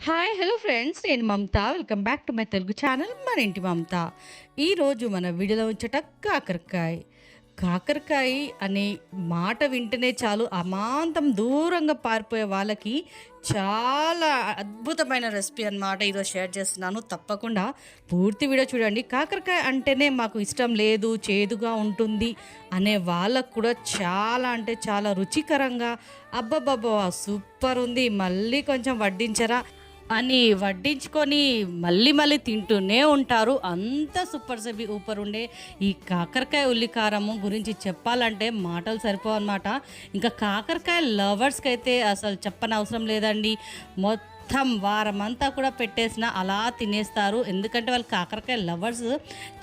Hi hello friends నేను Mamata. Welcome back to my Telugu channel మన ఇంటి మమత ఈరోజు మన వీడియోలో ఉంచట కాకరకాయ. కాకరకాయ అనే మాట వింటేనే చాలు అమాంతం దూరంగా పారిపోయే వాళ్ళకి చాలా అద్భుతమైన రెసిపీ అన్నమాట ఈరోజు షేర్ చేస్తున్నాను. తప్పకుండా పూర్తి వీడియో చూడండి. కాకరకాయ అంటేనే మాకు ఇష్టం లేదు చేదుగా ఉంటుంది అనే వాళ్ళకు కూడా చాలా అంటే చాలా రుచికరంగా అబ్బబ్బబ్బా సూపర్ ఉంది. మళ్ళీ కొంచెం వడ్డించరా? అని వడ్డించుకొని మళ్ళీ మళ్ళీ తింటూనే ఉంటారు. అంత సూపర్ సబి ఊపర్ ఉండే ఈ కాకరకాయ ఉల్లికారము గురించి చెప్పాలంటే మాటలు సరిపోవన్నమాట. ఇంకా కాకరకాయ లవర్స్కి అయితే అసలు చెప్పనవసరం లేదండి. మొత్తం వారం అంతా కూడా పెట్టేసిన అలా తినేస్తారు. ఎందుకంటే వాళ్ళు కాకరకాయ లవర్స్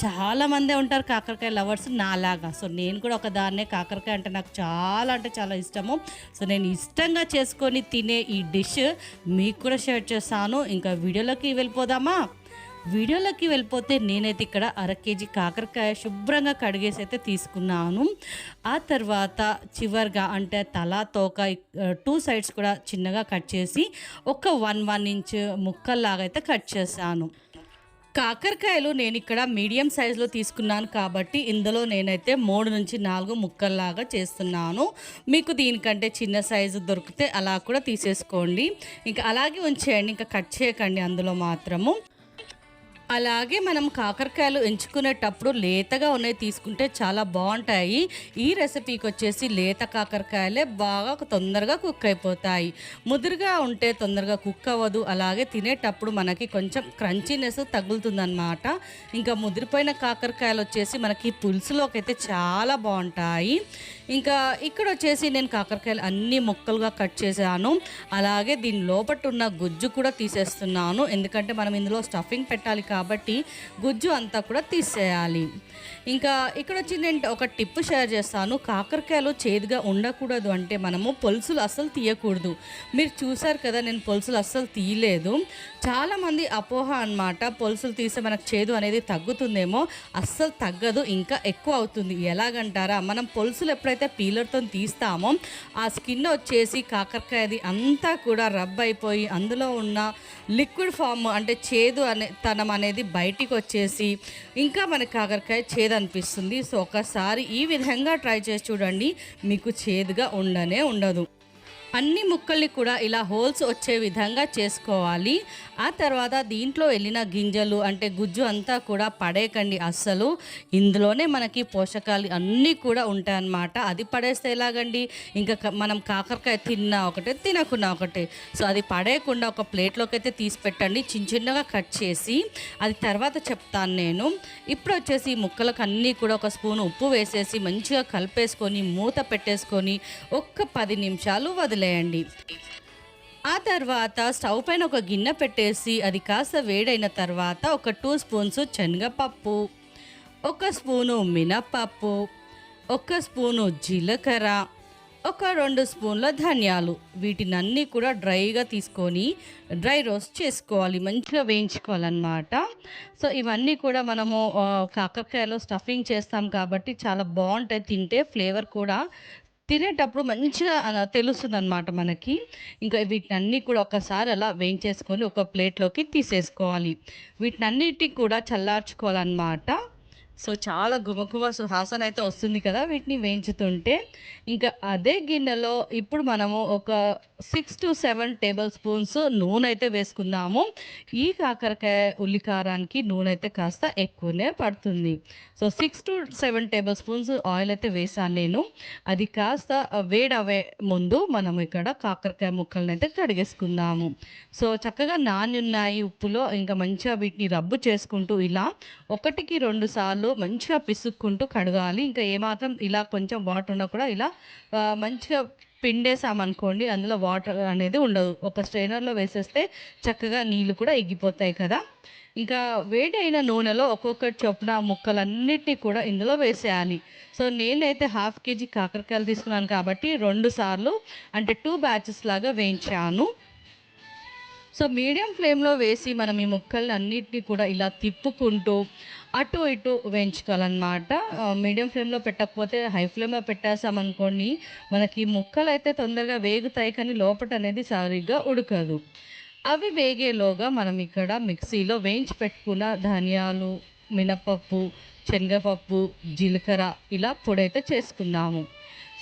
చాలా మందే ఉంటారు కాకరకాయ లవర్స్ నాలాగా. సో నేను కూడా ఒక దాన్నే కాకరకాయ అంటే నాకు చాలా అంటే చాలా ఇష్టము. సో నేను ఇష్టంగా చేసుకొని తినే ఈ డిష్ మీకు కూడా షేర్ చేస్తాను. ఇంకా వీడియోలోకి వెళ్ళిపోదామా? వీడియోలోకి వెళ్ళిపోతే నేనైతే ఇక్కడ అర కేజీ కాకరకాయ శుభ్రంగా కడిగేసి అయితే తీసుకున్నాను. ఆ తర్వాత చివరిగా అంటే తల తోక టూ సైడ్స్ కూడా చిన్నగా కట్ చేసి ఒక వన్ వన్ ఇంచ్ ముక్కల్లాగా అయితే కట్ చేశాను. కాకరకాయలు నేను ఇక్కడ మీడియం సైజులో తీసుకున్నాను కాబట్టి ఇందులో నేనైతే మూడు నుంచి నాలుగు ముక్కల్లాగా చేస్తున్నాను. మీకు దీనికంటే చిన్న సైజు దొరికితే అలా కూడా తీసేసుకోండి. ఇంకా అలాగే ఉంచేయండి ఇంకా కట్ చేయకండి అందులో మాత్రము. అలాగే మనం కాకరకాయలు ఎంచుకునేటప్పుడు లేతగా ఉన్నాయి తీసుకుంటే చాలా బాగుంటాయి. ఈ రెసిపీకి వచ్చేసి లేత కాకరకాయలే బాగా తొందరగా కుక్ అయిపోతాయి. ముదురుగా ఉంటే తొందరగా కుక్ అవ్వదు. అలాగే తినేటప్పుడు మనకి కొంచెం క్రంచీనెస్ తగులుతుందన్నమాట. ఇంకా ముదిరిపోయిన కాకరకాయలు వచ్చేసి మనకి పులుసులోకి అయితే చాలా బాగుంటాయి. ఇంకా ఇక్కడ వచ్చేసి నేను కాకరకాయలు అన్ని ముక్కలుగా కట్ చేశాను. అలాగే దీని లోపట ఉన్న గుజ్జు కూడా తీసేస్తున్నాను. ఎందుకంటే మనం ఇందులో స్టఫింగ్ పెట్టాలి కాబట్టి గుజ్జు అంతా కూడా తీసేయాలి. ఇంకా ఇక్కడ వచ్చి నేను ఒక టిప్ షేర్ చేస్తాను. కాకరకాయలు చేదుగా ఉండకూడదు అంటే మనము పొలుసులు అస్సలు తీయకూడదు. మీరు చూసారు కదా నేను పొలుసులు అస్సలు తీయలేదు. చాలామంది అపోహ అన్నమాట పొలుసులు తీస్తే మనకు చేదు అనేది తగ్గుతుందేమో. అస్సలు తగ్గదు ఇంకా ఎక్కువ అవుతుంది. ఎలాగంటారా? మనం పొలుసులు ఎప్పుడైతే పీలర్తో తీస్తామో ఆ స్కిన్ వచ్చేసి కాకరకాయది అంతా కూడా రబ్ అయిపోయి అందులో ఉన్న లిక్విడ్ ఫామ్ అంటే చేదు అనే తనం అనేది బయటికి వచ్చేసి ఇంకా మనకి కాకరకాయ చేదు అనిపిస్తుంది. సో ఒకసారి ఈ విధంగా ట్రై చేసి చూడండి. మీకు చేదుగా ఉండనే ఉండదు. అన్ని ముక్కల్ని కూడా ఇలా హోల్స్ వచ్చే విధంగా చేసుకోవాలి. ఆ తర్వాత దీంట్లో వెళ్ళిన గింజలు అంటే గుజ్జు అంతా కూడా పడేయకండి అస్సలు. ఇందులోనే మనకి పోషకాలు అన్నీ కూడా ఉంటాయన్నమాట. అది పడేస్తే ఎలాగండి? ఇంకా మనం కాకరకాయ తిన్నా ఒకటే తినకున్నా ఒకటే. సో అది పడేయకుండా ఒక ప్లేట్లోకి అయితే తీసి పెట్టండి. చిన్న చిన్నగా కట్ చేసి అది తర్వాత చెప్తాను నేను. ఇప్పుడు వచ్చేసి ముక్కలకు అన్నీ కూడా ఒక స్పూన్ ఉప్పు వేసేసి మంచిగా కలిపేసుకొని మూత పెట్టేసుకొని ఒక్క పది నిమిషాలు వదిలేయండి ఆ తర్వాత స్టవ్ పైన ఒక గిన్నె పెట్టేసి అది కాస్త వేడైన తర్వాత ఒక టూ స్పూన్స్ శనగపప్పు ఒక స్పూను మినపప్పు ఒక స్పూను జీలకర్ర ఒక రెండు స్పూన్ల ధనియాలు. వీటినన్నీ కూడా డ్రైగా తీసుకొని డ్రై రోస్ట్ చేసుకోవాలి మంచిగా వేయించుకోవాలన్నమాట. సో ఇవన్నీ కూడా మనము కాకరకాయలో స్టఫింగ్ చేస్తాం కాబట్టి చాలా బాగుంటాయి తింటే ఫ్లేవర్ కూడా తినేటప్పుడు మంచిగా తెలుస్తుంది అనమాట మనకి. ఇంకా వీటిని కూడా ఒకసారి అలా వేయించేసుకొని ఒక ప్లేట్లోకి తీసేసుకోవాలి. వీటిని అన్నిటిని కూడా చల్లార్చుకోవాలన్నమాట. సో చాలా గుమగుమ సుహాసన అయితే వస్తుంది కదా వీటిని వేయించుతుంటే. ఇంకా అదే గిన్నెలో ఇప్పుడు మనము ఒక six to seven tablespoons నూనె అయితే వేసుకుందాము. ఈ కాకరకాయ ఉల్లికారానికి నూనె అయితే కాస్త ఎక్కువనే పడుతుంది. So six to seven tablespoons oil అయితే వేసాను నేను. అది కాస్త వేడవే ముందు మనం ఇక్కడ కాకరకాయ ముక్కలను అయితే కడిగేసుకుందాము. సో చక్కగా నాని ఉన్నాయి ఉప్పులో. ఇంకా మంచిగా వీటిని రబ్బు చేసుకుంటూ ఇలా ఒకటికి రెండు సార్లు మంచిగా పిసుక్కుంటూ కడగాలి. ఇంకా ఏమాత్రం ఇలా కొంచెం వాటర్ ఉన్నా కూడా ఇలా మంచిగా పిండేసామనుకోండి అందులో వాటర్ అనేది ఉండదు. ఒక స్ట్రైనర్లో వేసేస్తే చక్కగా నీళ్ళు కూడా ఎగ్గిపోతాయి కదా. ఇంకా వేడి అయిన నూనెలో ఒక్కొక్కటి చొప్పున ముక్కలన్నిటినీ కూడా ఇందులో వేసేయాలి. సో నేనైతే హాఫ్ కేజీ కాకరకాయలు తీసుకున్నాను కాబట్టి రెండు సార్లు అంటే టూ బ్యాచెస్ లాగా వేయించాను. సో మీడియం ఫ్లేమ్లో వేసి మనం ఈ ముక్కల్ని అన్నిటినీ కూడా ఇలా తిప్పుకుంటూ అటు ఇటు వేయించుకోవాలన్నమాట. మీడియం ఫ్లేమ్లో పెట్టకపోతే హై ఫ్లేమ్లో పెట్టేసామనుకోండి మనకి ముక్కలు అయితే తొందరగా వేగుతాయి కానీ లోపట అనేది సరిగ్గా ఉడకదు. అవి వేగేలోగా మనం ఇక్కడ మిక్సీలో వేయించి పెట్టుకున్న ధనియాలు మినపప్పు శనగపప్పు జీలకర్ర ఇలా పొడైతే చేసుకున్నాము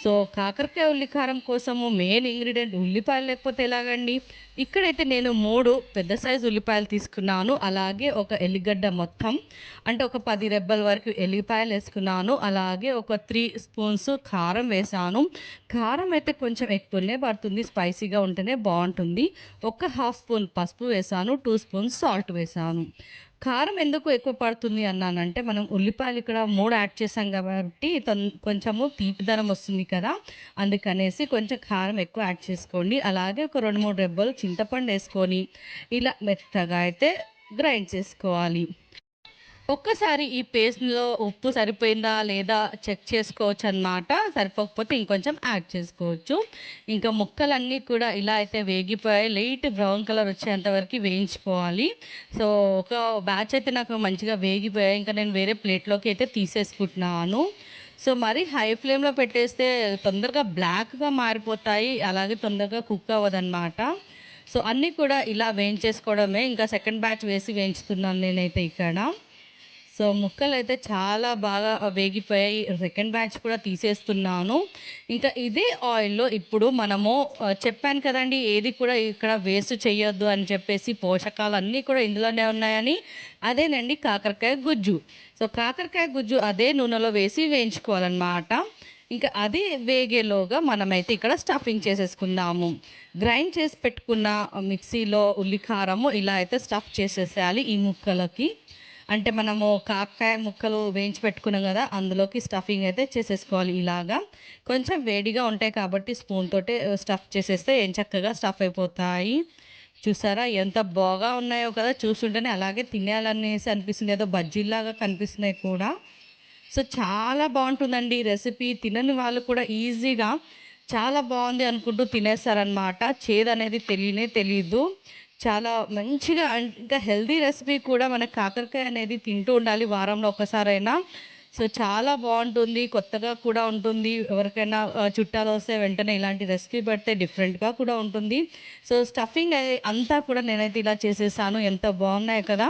సో కాకరకాయ ఉల్లికారం కోసము మెయిన్ ఇంగ్రీడియంట్ ఉల్లిపాయలు లేకపోతే ఎలాగండి? ఇక్కడైతే నేను మూడు పెద్ద సైజు ఉల్లిపాయలు తీసుకున్నాను. అలాగే ఒక ఎల్లిగడ్డ మొత్తం అంటే ఒక పది రెబ్బల వరకు ఎల్లిపాయలు వేసుకున్నాను. అలాగే ఒక త్రీ స్పూన్స్ కారం వేసాను. కారం అయితే కొంచెం ఎక్కువనే పడుతుంది స్పైసీగా ఉంటేనే బాగుంటుంది. ఒక హాఫ్ స్పూన్ పసుపు వేసాను టూ స్పూన్స్ సాల్ట్ వేసాను. కారం ఎందుకు ఎక్కువ పడుతుంది అన్నానంటే మనం ఉల్లిపాయలు ఇక్కడ మూడు యాడ్ చేసాం కాబట్టి కొంచెము తీపిదనం వస్తుంది కదా అందుకనేసి కొంచెం కారం ఎక్కువ యాడ్ చేసుకోండి. అలాగే ఒక రెండు మూడు రెబ్బలు చింతపండు వేసుకొని ఇలా మెత్తగా అయితే గ్రైండ్ చేసుకోవాలి. ఒక్కసారి ఈ పేస్ట్లో ఉప్పు సరిపోయిందా లేదా చెక్ చేసుకోవచ్చు అనమాట సరిపోకపోతే ఇంకొంచెం యాడ్ చేసుకోవచ్చు. ఇంకా ముక్కలన్నీ కూడా ఇలా అయితే వేగిపోయాయి. లైట్ బ్రౌన్ కలర్ వచ్చేంత వరకు వేయించుకోవాలి. సో ఒక బ్యాచ్ అయితే నాకు మంచిగా వేగిపోయాయి. ఇంకా నేను వేరే ప్లేట్లోకి అయితే తీసేసుకుంటున్నాను. సో మరి హై ఫ్లేమ్లో పెట్టేస్తే తొందరగా బ్లాక్గా మారిపోతాయి. అలాగే తొందరగా కుక్ అవ్వదన్నమాట. సో అన్నీ కూడా ఇలా వేయించేసుకోవడమే. ఇంకా సెకండ్ బ్యాచ్ వేసి వేయించుతున్నాను నేనైతే ఇక్కడ. సో ముక్కలు అయితే చాలా బాగా వేగిపోయాయి. సెకండ్ బ్యాచ్ కూడా తీసేస్తున్నాను. ఇంకా ఇదే ఆయిల్లో ఇప్పుడు మనము చెప్పాను కదండి ఏది కూడా ఇక్కడ వేస్ట్ చేయొద్దు అని చెప్పేసి పోషకాలు అన్నీ కూడా ఇందులోనే ఉన్నాయని. అదేనండి కాకరకాయ గుజ్జు. సో కాకరకాయ గుజ్జు అదే నూనెలో వేసి వేయించుకోవాలన్నమాట. ఇంకా అది వేగేలోగా మనమైతే ఇక్కడ స్టఫింగ్ చేసేసుకుందాము. గ్రైండ్ చేసి పెట్టుకున్న మిక్సీలో ఉల్లికారము ఇలా అయితే స్టఫ్ చేసేసేయాలి ఈ ముక్కలకి. అంటే మనము కాకాయ ముక్కలు వేయించి పెట్టుకున్నాం కదా అందులోకి స్టఫింగ్ అయితే చేసేసుకోవాలి ఇలాగా. కొంచెం వేడిగా ఉంటాయి కాబట్టి స్పూన్ తోటే uh, స్టఫ్ చేసేస్తే ఏం చక్కగా స్టఫ్ అయిపోతాయి. చూసారా ఎంత బాగా ఉన్నాయో కదా చూస్తుంటేనే అలాగే తినేయాలనేసి అనిపిస్తుంది. ఏదో బజ్జీలాగా కనిపిస్తున్నాయి కూడా. సో చాలా బాగుంటుందండి రెసిపీ తినని వాళ్ళు కూడా ఈజీగా చాలా బాగుంది అనుకుంటూ తినేస్తారనమాట చేదు అనేది తెలియనే తెలియదు చాలా మంచిగా ఇంకా హెల్దీ రెసిపీ కూడా మనకు కాకరకాయ అనేది తింటూ ఉండాలి వారంలో ఒకసారైనా. సో చాలా బాగుంటుంది కొత్తగా కూడా ఉంటుంది. ఎవరికైనా చుట్టాలు వస్తే వెంటనే ఇలాంటి రెసిపీ పెడితే డిఫరెంట్గా కూడా ఉంటుంది. సో స్టఫింగ్ అంతా కూడా నేనైతే ఇలా చేసేసాను. ఎంత బాగున్నాయి కదా.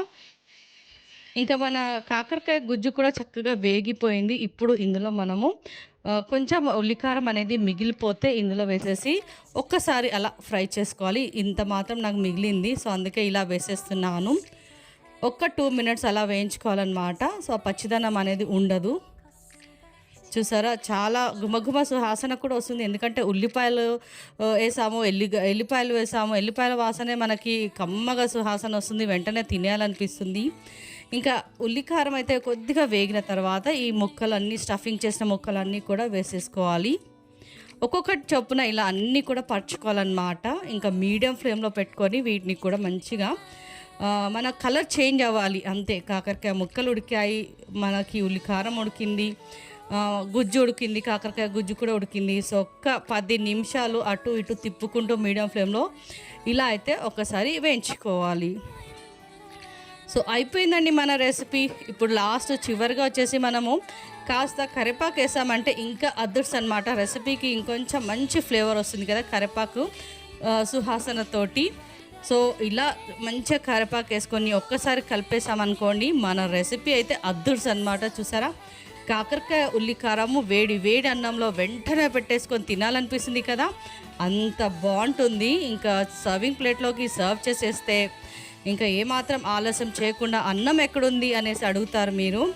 ఇంకా మన కాకరకాయ గుజ్జు కూడా చక్కగా వేగిపోయింది. ఇప్పుడు ఇందులో మనము కొంచెం ఉల్లికారం అనేది మిగిలిపోతే ఇందులో వేసేసి ఒక్కసారి అలా ఫ్రై చేసుకోవాలి. ఇంత మాత్రం నాకు మిగిలింది సో అందుకే ఇలా వేసేస్తున్నాను. ఒక్క టూ మినిట్స్ అలా వేయించుకోవాలన్నమాట. సో పచ్చిదనం అనేది ఉండదు. చూసారా? చాలా గుమగుమ సువాసన కూడా వస్తుంది. ఎందుకంటే ఉల్లిపాయలు వేసాము ఎల్లి ఎల్లిపాయలు వేసాము. ఎల్లిపాయల వాసనే మనకి కమ్మగా సువాసన వస్తుంది. వెంటనే తినేయాలనిపిస్తుంది. ఇంకా ఉల్లికారం అయితే కొద్దిగా వేగిన తర్వాత ఈ ముక్కలన్నీ స్టఫింగ్ చేసిన ముక్కలన్నీ కూడా వేసేసుకోవాలి. ఒక్కొక్కటి చొప్పున ఇలా అన్నీ కూడా పరచుకోవాలన్నమాట. ఇంకా మీడియం ఫ్లేమ్లో పెట్టుకొని వీటిని కూడా మంచిగా మన కలర్ చేంజ్ అవ్వాలి. అంతే కాకరకాయ ముక్కలు ఉడికాయి మనకి ఉల్లికారం ఉడికింది గుజ్జు ఉడికింది కాకరకాయ గుజ్జు కూడా ఉడికింది. సో ఒక్క పది నిమిషాలు అటు ఇటు తిప్పుకుంటూ మీడియం ఫ్లేమ్లో ఇలా అయితే ఒకసారి వేయించుకోవాలి. సో అయిపోయిందండి మన రెసిపీ. ఇప్పుడు లాస్ట్ చివరిగా వచ్చేసి మనము కాస్త కరివేపాకు వేసామంటే ఇంకా అదర్స్ అనమాట రెసిపీకి ఇంకొంచెం మంచి ఫ్లేవర్ వస్తుంది కదా కరివేపాకు సుహాసనతోటి. సో ఇలా మంచిగా కరివేపాకు వేసుకొని ఒక్కసారి కలిపేసామనుకోండి మన రెసిపీ అయితే అద్దుర్స్ అనమాట చూసారా? కాకరకాయ ఉల్లికారము వేడి వేడి అన్నంలో వెంటనే పెట్టేసుకొని తినాలనిపిస్తుంది కదా? అంత బాగుంటుంది. ఇంకా సర్వింగ్ ప్లేట్లోకి సర్వ్ చేసేస్తే ఇంకా ఏమాత్రం ఆలస్యం చేయకుండా అన్నం ఎక్కడుంది అనేసి అడుగుతారు మీరు.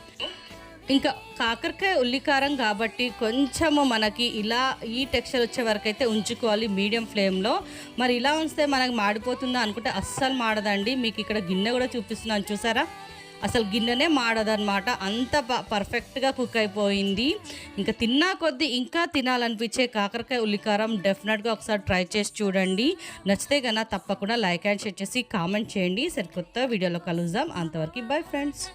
ఇంకా కాకరకాయ ఉల్లికారం కాబట్టి కొంచెము మనకి ఇలా ఈ టెక్స్చర్ వచ్చే వరకు అయితే ఉంచుకోవాలి మీడియం ఫ్లేమ్లో. మరి ఇలా ఉంచితే మనకు మాడిపోతుందా అనుకుంటే అస్సలు మాడదండి. మీకు ఇక్కడ గిన్నె కూడా చూపిస్తున్నాను. చూసారా? అసలు గిన్నెనే మాడదనమాట అంత పర్ఫెక్ట్గా కుక్ అయిపోయింది. ఇంకా తిన్నా కొద్దీ ఇంకా తినాలనిపించే కాకరకాయ ఉల్లికారం డెఫినెట్గా ఒకసారి ట్రై చేసి చూడండి. నచ్చితే కన్నా తప్పకుండా లైక్ అండ్ షేర్ చేసి కామెంట్ చేయండి. సరికొత్త వీడియోలో కలుద్దాం. అంతవరకు బై ఫ్రెండ్స్